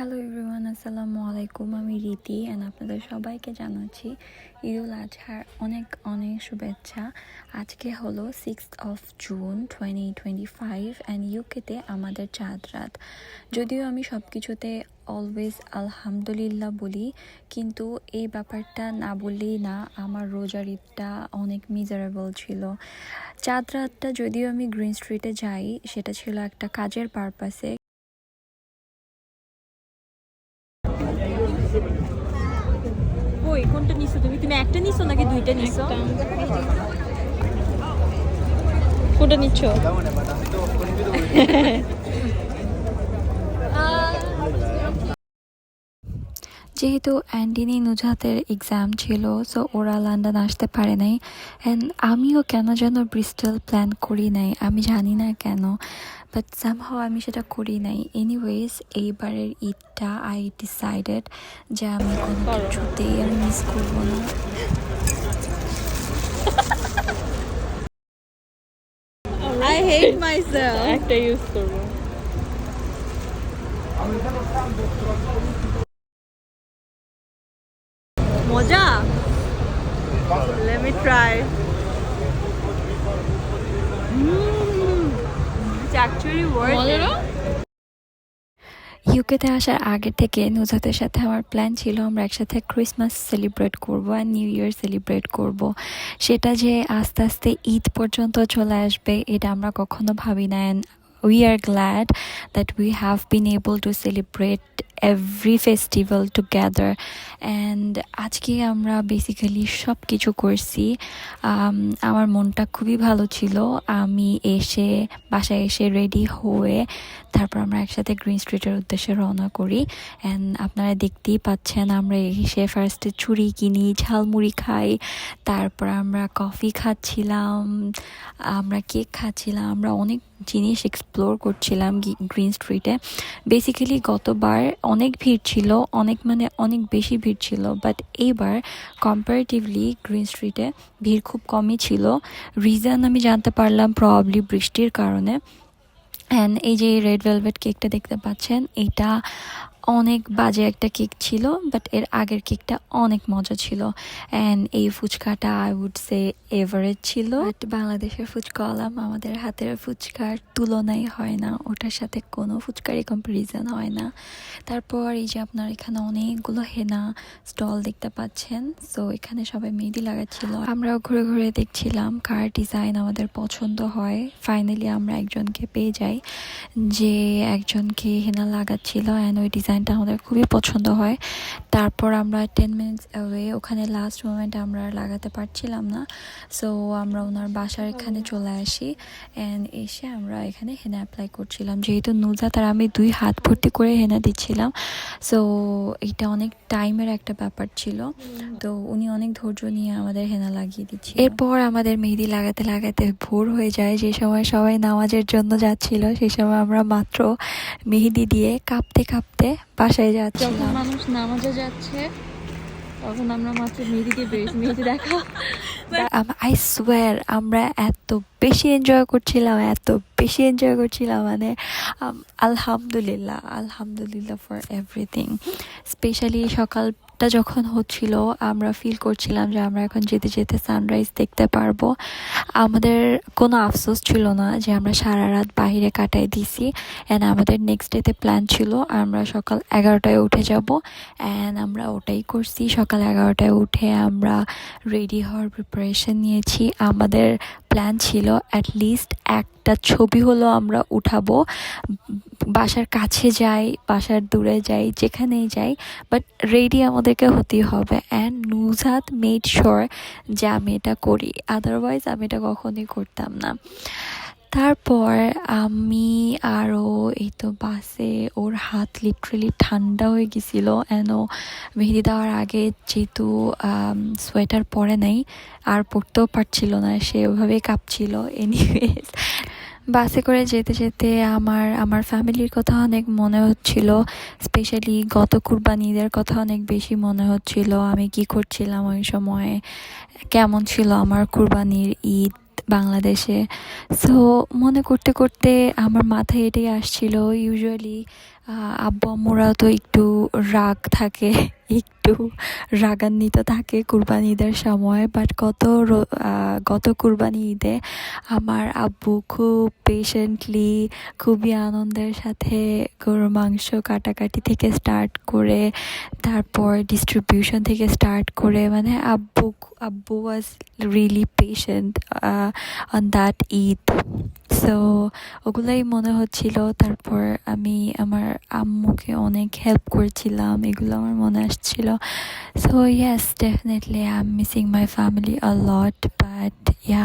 Hello everyone আসসালামু আলাইকুম আমি রীতি অ্যান্ড আপনাদের সবাইকে জানাচ্ছি ঈদুল আজহার অনেক অনেক শুভেচ্ছা। আজকে হলো six of June twenty twenty five and ইউকেতে আমাদের চাঁদ রাত। যদিও আমি সব কিছুতে অলওয়েজ আলহামদুলিল্লাহ বলি, কিন্তু এই ব্যাপারটা না বললেই না আমার রোজার ঈদটা অনেক মিজারেবল ছিল। চাঁদ রাতটা যদিও আমি গ্রিন স্ট্রিটে যাই, সেটা ছিল একটা কাজের পারপাসে দুইটা নিছো? কোনটা নিচ্ছ? যেহেতু অ্যান্ডিনি নুজাতের এক্সাম ছিল সো ওরা লন্ডন আসতে পারে নাই অ্যান্ড আমিও কেন যেন ব্রিস্টল প্ল্যান করি নাই আমি জানি না কেন বাট সামহাও আমি সেটা করি নাই। এনিওয়েজ এইবারের ঈদটা আই ডিসাইডেড যে আমি কোনো। কিছুতেই আমি মিস করব না। আই হেট মাইসেলফ একটা ইউজ করব মজা let me try it's actually worth ইউকেতে আসার আগে থেকে নুজাতের সাথে আমার প্ল্যান ছিল আমরা একসাথে ক্রিসমাস সেলিব্রেট করব আর নিউ ইয়ার সেলিব্রেট করব। সেটা যে আস্তে আস্তে ঈদ পর্যন্ত চলে আসবে, এটা আমরা কখনো ভাবি না we are glad that we have been able to celebrate every festival together and আজকে আমরা বেসিক্যালি সব কিছু করছি আমার মনটা খুবই ভালো ছিল। আমি এসে বাসায় এসে রেডি হয়ে তারপর আমরা একসাথে গ্রিন স্ট্রিটের উদ্দেশ্যে রওনা করি। অ্যান্ড আপনারা দেখতেই পাচ্ছেন, আমরা এসে ফার্স্টে চুড়ি কিনি, ঝালমুড়ি খাই, তারপর আমরা কফি খাচ্ছিলাম, আমরা কেক খাচ্ছিলাম, আমরা অনেক জিনিস এক্সপ্লোর করছিলাম গ্রিন স্ট্রিটে বেসিক্যালি গতবার অনেক ভিড় ছিল, অনেক মানে অনেক বেশি ভিড় ছিল বাট এইবার কম্পারেটিভলি গ্রিন স্ট্রিটে ভিড় খুব কমই ছিল। রিজন আমি জানতে পারলাম প্রবাবলি বৃষ্টির কারণে। অ্যান্ড এই যে রেড ভেলভেট কেকটা দেখতে পাচ্ছেন, এটা অনেক বাজে একটা কেক ছিল বাট এর আগের কেকটা অনেক মজা ছিল। অ্যান্ড এই ফুচকাটা আই উড সে এভারেজ ছিল। বাট বাংলাদেশের ফুচকা আলাম, আমাদের হাতের ফুচকার তুলনাই হয় না। ওটার সাথে কোনো ফুচকারই কম্পারিজন হয় না। তারপর এই যে আপনার এখানে অনেকগুলো হেনা স্টল দেখতে পাচ্ছেন সো এখানে সবাই মেহেদি লাগাচ্ছিল। আমরাও ঘুরে ঘুরে দেখছিলাম কার ডিজাইন আমাদের পছন্দ হয়। ফাইনালি আমরা একজনকে পেয়ে যাই, যে একজনকে হেনা লাগাচ্ছিল অ্যান্ড ওই ডিজাইনটা আমাদের খুবই পছন্দ হয়। তারপর আমরা টেন মিনিটস অ্যাওয়ে ওখানে লাস্ট মোমেন্ট আমরা লাগাতে পারছিলাম না। সো আমরা ওনার বাসার এখানে চলে আসি অ্যান্ড এসে আমরা এখানে হেনা অ্যাপ্লাই করছিলাম। যেহেতু নুজা তার আমি দুই হাত ভর্তি করে হেনা দিচ্ছিলাম। সো এটা অনেক টাইমের একটা ব্যাপার ছিল। তো উনি অনেক ধৈর্য নিয়ে আমাদের হেনা লাগিয়ে দিচ্ছিল। এরপর আমাদের মেহেদি লাগাতে লাগাতে ভোর হয়ে যায়। যে সময় সবাই নামাজের জন্য যাচ্ছিল সেই সময় আমরা মাত্র মেহেদি দিয়ে কাঁপতে কাঁপতে বাসায় যাচ্ছিলাম মানুষ নামাজে যাচ্ছে তখন আমরা মাত্র মেহেদিকে বেশ মেহেদি দেখা। আই সোয়ার আমরা এত বেশি এনজয় করছিলাম এত বেশি এনজয় করছিলাম মানে আলহামদুলিল্লাহ আলহামদুলিল্লাহ ফর এভরিথিং স্পেশালি সকালটা যখন হচ্ছিল, আমরা ফিল করছিলাম যে আমরা এখন যেতে যেতে সানরাইজ দেখতে পারব। আমাদের কোনো আফসোস ছিল না যে আমরা সারা রাত বাইরে কাটাই দিছি। অ্যান্ড আমাদের নেক্সট ডেতে প্ল্যান ছিল, আমরা সকাল এগারোটায় উঠে যাব। অ্যান্ড আমরা ওটাই করছি। সকাল এগারোটায় উঠে আমরা রেডি হওয়ার প্রিপারেশন নিয়েছি। আমাদের প্ল্যান ছিল অ্যাটলিস্ট একটা ছবি হলো আমরা উঠাবো। বাসার কাছে যাই, বাসার দূরে যাই, যেখানেই যাই বাট রেডি আমাদেরকে হতেই হবে। অ্যান্ড নুজাত মেড শিওর যে আমি এটা করি আদারওয়াইজ আমি এটা কখনোই করতাম না। তারপর আমি আরও এই তো বাসে ওর হাত লিটারেলি ঠান্ডা হয়ে গেছিল ও মেহেদি দেওয়ার আগে যেহেতু সোয়েটার পরে নাই, আর পরতেও পারছিল না, সে ওভাবেই কাঁপছিল। এনিওয়েজ বাসে করে যেতে যেতে আমার আমার ফ্যামিলির কথা অনেক মনে হচ্ছিল। স্পেশালি গত কুরবানিদের কথা অনেক বেশি মনে হচ্ছিল। আমি কি করছিলাম ওই সময়ে? কেমন ছিল আমার কুরবানির ঈদ বাংলাদেশে? সো মনে করতে করতে আমার মাথায় এটাই আসছিল। ইউজুয়ালি আব্বু আম্মুরাও তো একটু রাগ থাকে, একটু রাগান্বিত থাকে কুরবানি ঈদের সময়। বাট গত গত কুরবানি ঈদে আমার আব্বু খুব পেশেন্টলি খুবই আনন্দের সাথে গরুর মাংস কাটাকাটি থেকে স্টার্ট করে, তারপর ডিস্ট্রিবিউশন থেকে স্টার্ট করে মানে আব্বু আব্বু was really patient on that Eid. So ওগুলাই মনে হচ্ছিল। তারপর আমি আমার আম্মুকে অনেক হেল্প করেছিলাম। এগুলো আমার মনে আসছিল। So yes definitely I am missing my family a lot but yeah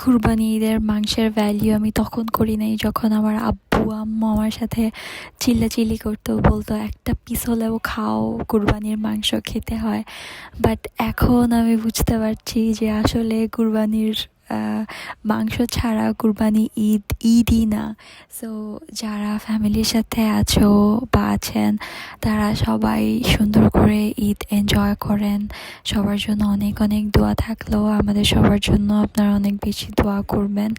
কুরবানি ঈদের মাংসের ভ্যালিউ আমি তখন করি নাই। যখন আমার আব্বু, আম্মু আমার সাথে চিল্লাচিল্লি করতো, বলতো, একটা পিস হলেও খাও, কুরবানির মাংস খেতে হয়। বাট এখন আমি বুঝতে পারছি যে আসলে কুরবানির মাংস ছাড়া কুরবানি ঈদ, ঈদই না। সো যারা ফ্যামিলির সাথে আছো বা আছেন, তারা সবাই সুন্দর করে ঈদ এনজয় করেন। সবার জন্য অনেক অনেক দোয়া থাকলেও আমাদের সবার জন্য আপনারা অনেক বেশি দোয়া করবেন।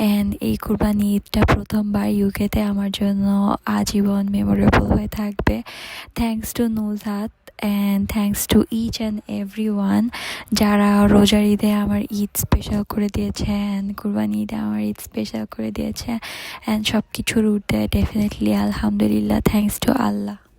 অ্যান্ড এই কুরবানি ঈদটা প্রথমবার ইউকেতে আমার জন্য আজীবন মেমোরেবল হয়ে থাকবে। Thanks to Nujat and thanks to each and every one যারা রোজার ঈদে আমার ঈদ স্পেশাল করে দিয়েছে অ্যান্ড কুরবানি ঈদে আমার ঈদ স্পেশাল করে দিয়েছে অ্যান্ড সব কিছুর উঠতে ডেফিনেটলি আলহামদুলিল্লাহ থ্যাংকস টু আল্লাহ।